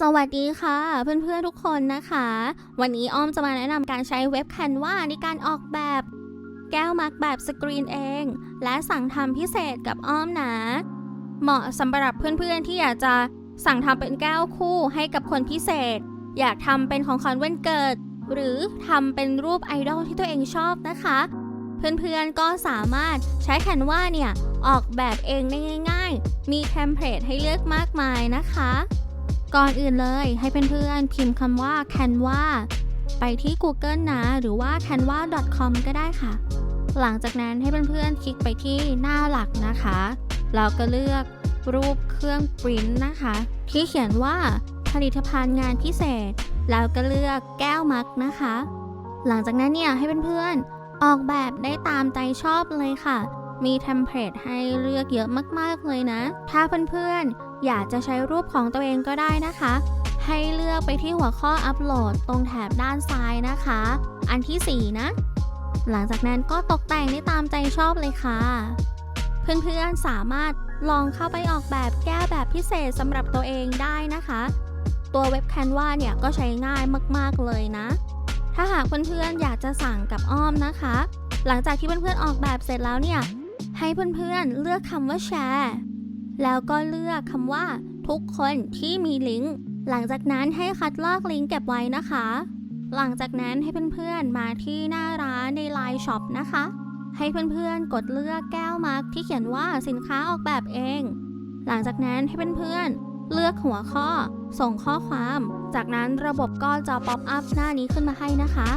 สวัสดีค่ะเพื่อนๆทุกคนนะคะ วันนี้อ้อมจะมาแนะนำการใช้เว็บ Canva ในการออกแบบ แก้วมักแบบสกรีนเอง และสั่งทำพิเศษกับอ้อมนะ เหมาะสำหรับเพื่อนๆที่อยากจะสั่งทำเป็นแก้วคู่ให้กับคนพิเศษ อยากทำเป็นของขวัญวันเกิด หรือทำเป็นรูปไอดอลที่ตัวเองชอบนะคะ เพื่อนๆก็สามารถใช้ Canva เนี่ยออกแบบเองได้ง่าย ๆ มีเทมเพลตให้เลือกมากมายนะคะ ก่อนอื่นเลยให้เพื่อนๆพิมพ์คำว่า Canva ไปที่ Google นะ หรือว่า canva.com ก็ได้ค่ะ หลังจากนั้นให้เพื่อนๆคลิกไปที่หน้าหลักนะคะแล้วก็เลือกรูปเครื่องปริ้นนะคะ ที่เขียนว่าผลิตภัณฑ์งานพิเศษ แล้วก็เลือกแก้วมักนะคะ หลังจากนั้นเนี่ยให้เพื่อนๆออกแบบได้ตามใจชอบเลยค่ะ มีเทมเพลตให้เลือกเยอะมากๆเลยนะ ถ้าเพื่อนๆ อยากจะใช้รูปของตัวเองก็ได้นะคะ ให้เลือกไปที่หัวข้ออัปโหลดตรงแถบด้านซ้ายนะคะ อันที่ 4 นะ หลังจากนั้นก็ตกแต่งได้ตามใจชอบเลยค่ะ เพื่อนๆสามารถลองเข้าไปออกแบบแก้แบบพิเศษสำหรับตัวเองได้นะคะ ตัวเว็บ Canva เนี่ยก็ใช้ง่ายมากๆเลยนะ ถ้าหากเพื่อนๆอยากจะสั่งกับอ้อมนะคะ หลังจากที่เพื่อนๆออกแบบเสร็จแล้วเนี่ยให้เพื่อนๆเลือกคำว่าแชร์ แล้วก็เลือกคำว่า ทุกคนที่มีลิงก์ หลังจากนั้นให้คัดลอกลิงก์เก็บไว้นะคะ หลังจากนั้นให้เพื่อนๆมาที่หน้าร้านใน Line Shop นะคะ ให้เพื่อนๆกดเลือกแก้วมาร์กที่เขียนว่าสินค้าออกแบบเอง หลังจากนั้นให้เพื่อนๆเลือกหัวข้อ ส่งข้อความ จากนั้นระบบก็จะป๊อปอัพหน้านี้ขึ้นมาให้นะคะ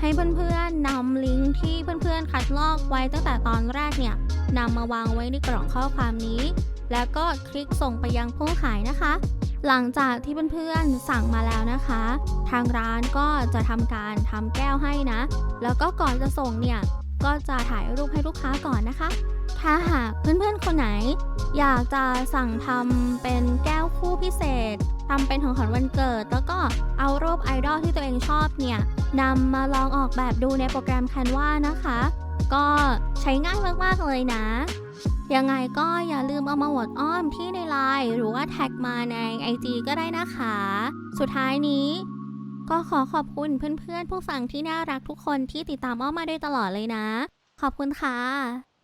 ให้เพื่อนๆนำลิงก์ที่เพื่อนๆคัดลอกไว้ตั้งแต่ตอนแรกเนี่ยนำมาวางไว้ในกล่องข้อความนี้ แล้วก็คลิกส่งไปยังผู้ขายนะคะ หลังจากที่เพื่อนๆสั่งมาแล้วนะคะ ทางร้านก็จะทำการทำแก้วให้นะ แล้วก็ก่อนจะส่งเนี่ยก็จะถ่ายรูปให้ลูกค้าก่อนนะคะ ถ้าหากเพื่อนๆ คนไหน อยากจะสั่งทำเป็นแก้วคู่พิเศษทำเป็นของขวัญวันเกิด แล้วก็เอารูปไอดอลที่ตัวเองชอบเนี่ยนำมาลองออกแบบดูในโปรแกรม Canva นะคะ ก็ใช้ง่ายมากๆเลยนะ ยังไงก็อย่าลืมเอามาโหวตอ้อมที่ในไลน์หรือว่าแท็กมาใน IG ก็ได้นะคะ สุดท้ายนี้ก็ขอขอบคุณเพื่อนๆ ผู้ฟังที่น่ารักทุกคนที่ติดตามอ้อมมาโดยตลอดเลยนะ ขอบคุณค่ะ